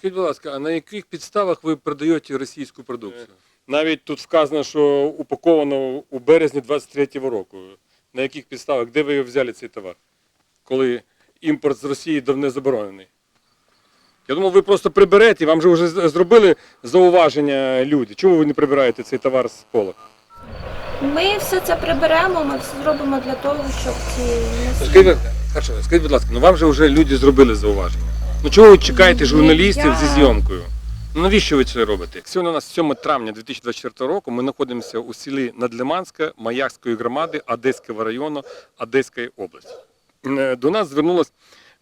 Скажіть, будь ласка, а на яких підставах ви продаєте російську продукцію? Навіть тут вказано, що упаковано у березні 23-го року. На яких підставах? Де ви взяли цей товар? Коли імпорт з Росії давно заборонений? Я думав, ви просто приберете, вам же вже зробили зауваження люди. Чому ви не прибираєте цей товар з пола? Ми все це приберемо, ми все зробимо для того, щоб ці Скажіть, скажіть, будь ласка, ну вам же вже люди зробили зауваження. Ну чого ви чекаєте журналістів зі зйомкою? Ну навіщо ви це робите? Сьогодні у нас 7 травня 2024 року. Ми знаходимося у селі Надлиманська Маякської громади Одеського району Одеської області. Е, До нас звернулася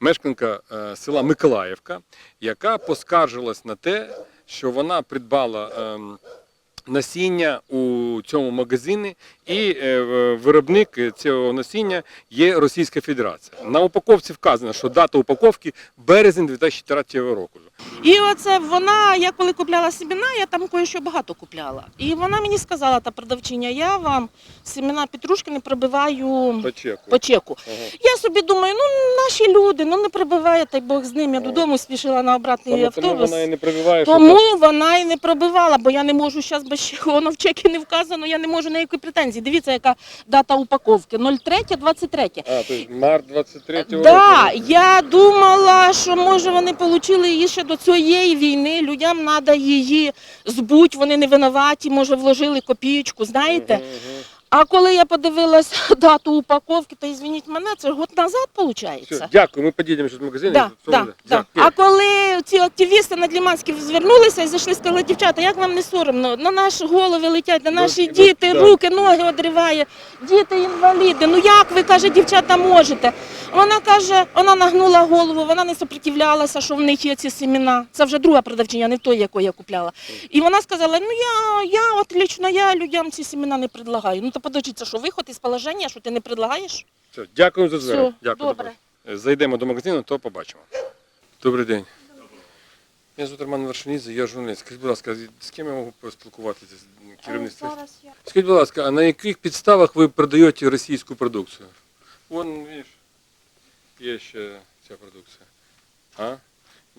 мешканка е, села Миколаївка, яка поскаржилась на те, що вона придбала. ем, насіння у цьому магазині, і е, виробник цього насіння є Російська Федерація. На упаковці вказано, що дата упаковки березень 2003 року. І оце вона, я коли купляла семена, я там кое-що багато купляла. І вона мені сказала, та продавчиня, я вам семена петрушки не пробиваю По чеку. по чеку. Ага. Я собі думаю, ну наші люди, ну не прибиває, та й Бог з ним. Я додому спішила на обратний тому автобус. вона і не пробиває, що Тому вона і не пробивала, бо я не можу зараз без чеку, воно в чеки не вказано, я не можу ніякої претензії. Дивіться, яка дата упаковки 03-23. А, тобто март 23 Да, року. я думала, що може вони отримали її ще до цієї війни. Людям треба її збуть, вони не винуваті, може вложили копійку, знаєте. Угу. А коли я подивилась дату упаковки, то звініть мене, це год назад виходить. Все, дякую, ми підійдемо зараз в магазин. Да, і да, буде. да. Дякую. А коли ці активісти на Ліманській звернулися і зайшли, сказали, дівчата, як вам не соромно? На наші голови летять, на наші ну, діти, да. руки, ноги одриває, діти інваліди. Ну як ви каже, дівчата можете? Вона каже, вона нагнула голову, вона не сопротивлялася, що в них є ці семена. Це вже друга продавчиня, не той, яку я купляла. І вона сказала: ну я, я от лічно я людям ці семена не предлагаю. Ну то подожди, це що виход із положення, що ти не предлагаєш? Все, дякую за звернення. Все, Дякую. добре. Е, Зайдемо до магазину, то побачимо. Добрий день. Я звуть Роман Вершинідзе, я журналіст. Скажіть, будь ласка, з ким я можу поспілкуватися з керівництвом? Зараз я Скажіть, будь ласка, а на яких підставах ви продаєте російську продукцію? Вон, видиш, є ще ця продукція. А?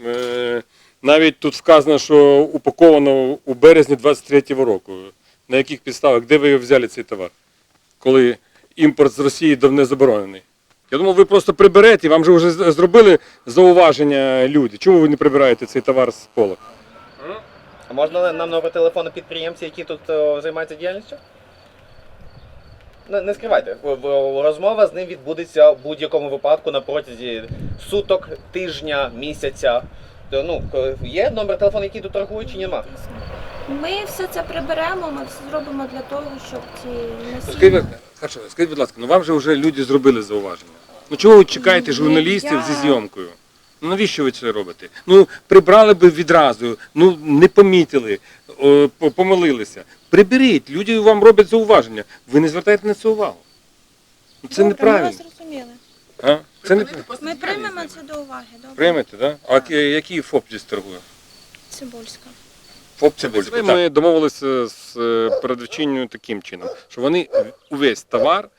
Е, навіть тут вказано, що упаковано у березні 23-го року. На яких підставах? Де ви взяли цей товар? Коли імпорт з Росії давно заборонений. Я думав, ви просто приберете, вам же вже зробили зауваження люди. Чому ви не прибираєте цей товар з пола? А можна нам номер телефону підприємців, які тут е, займаються діяльністю? Не, скривайте. Розмова з ним відбудеться в будь-якому випадку на протязі суток, тижня, місяця. То, Ну, є номер телефону, який тут торгують, чи нема? Ми все це приберемо, ми все зробимо для того, щоб ці Скажіть, будь- скажіть, будь ласка, ну вам же вже люди зробили зауваження. Ну чого ви чекаєте журналістів я- зі зйомкою? Ну навіщо ви це робите? Ну прибрали би відразу, ну не помітили, о, по- помилилися. Приберіть, люди вам роблять зауваження. Ви не звертаєте на це увагу. Ну, Це неправильно. зрозуміли. А? Це не Ми приймемо це до уваги, добре? приймете, так? Да? А ки- який ФОП здесь торгує? Цибульська. ФОП Цибульська. Ми домовилися з е, передавчиною таким чином, що вони увесь товар,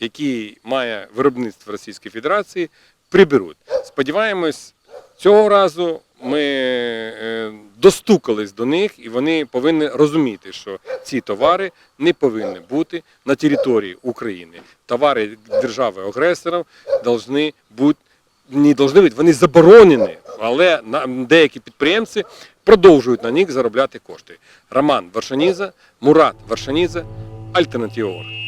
який має виробництво Російської Федерації, приберуть. Сподіваємось, цього разу ми е, достукались до них і вони повинні розуміти, що ці товари не повинні бути на території України. Товари держави-агресорів повинні бути не должны бути, вони заборонені, але деякі підприємці продовжують на них заробляти кошти. Роман Варшаніза, Мурат Варшаніза, Альтернатива.